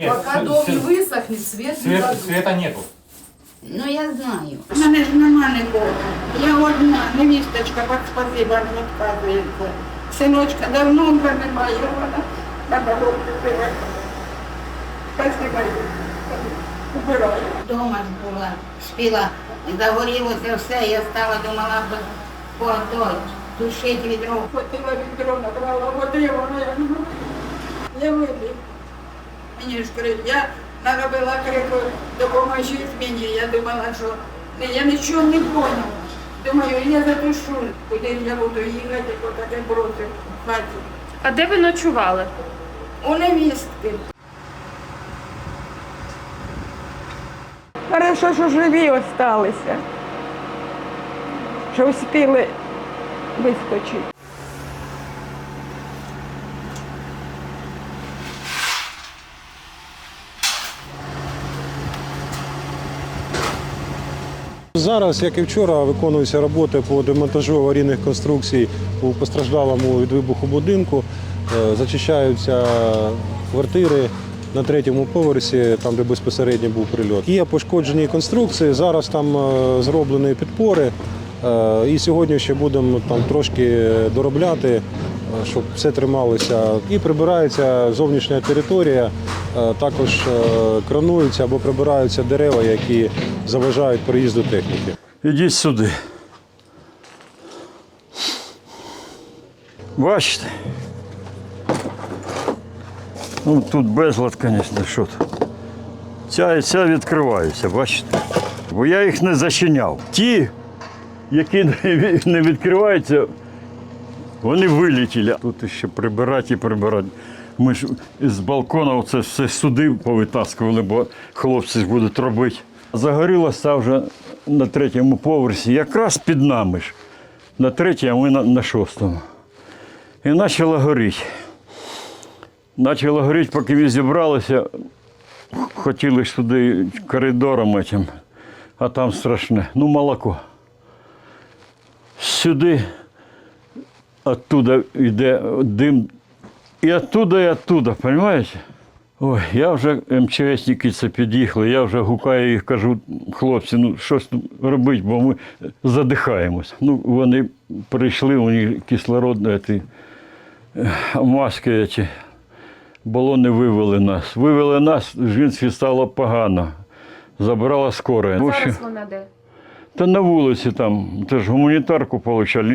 Нет, Пока с- дом с- не высохнет, свет, не свет- дадут. света нету. Ну я знаю. У мене ж нема нікого. Я одна, невісточка, так спасибо, не відказується. Синочка давно вже немає, вона на дорогу живе. Спасибо. Убираю. Дома ж була, спіла, загорілося все, я стала, думала, б, о, то, тушить відро. Хотіла відро, набрала води, вона я не можу. Я вибіг. Мені ж я наробила крику, допоможіть мені. Я думала, що не- я нічого не поняла. Думаю, я затушу, куди я буду їхати, бо таке бросив в хаті. А де ви ночували? У невістки. Хорошо, що живі осталися, що встигли вискочити. Зараз, як і вчора, виконуються роботи по демонтажу аварійних конструкцій у постраждалому від вибуху будинку. Е, Зачищаються квартири на третьому поверсі, там де безпосередньо був прильот. Є пошкоджені конструкції. Зараз там е, зроблені підпори. Е, І сьогодні ще будемо там трошки доробляти, щоб все трималося. І прибирається зовнішня територія, також е, крануються або прибираються дерева, які заважають проїзду техніки. Ідіть сюди. Бачите? Ну, тут безлад, звісно, що тут. Ця і ця відкриваються, бачите? Бо я їх не зачиняв. Ті, які не відкриваються, вони вилетіли. Тут ще прибирати і прибирати. Ми ж з балкона це все суди повитаскували, бо хлопці будуть робити. Загорілося вже на третьому поверсі, якраз під нами ж. На третьому, а ми на, на шостому. І почало горіти. Почало горіти, поки ми зібралися, хотіли туди коридором этим, а там страшне. Ну, молоко. Сюди, оттуда йде дим. І оттуда, і оттуда, розумієте? Ой, я вже МЧСники це під'їхали, я вже гукаю їх, кажу, хлопці, ну щось робити, бо ми задихаємось. Ну, вони прийшли, у них кислородні ті, е, маски, ці, балони вивели нас. Вивели нас, жінці стало погано. Забрала скоро. Зараз вона де? Та на вулиці там, теж гуманітарку отримали.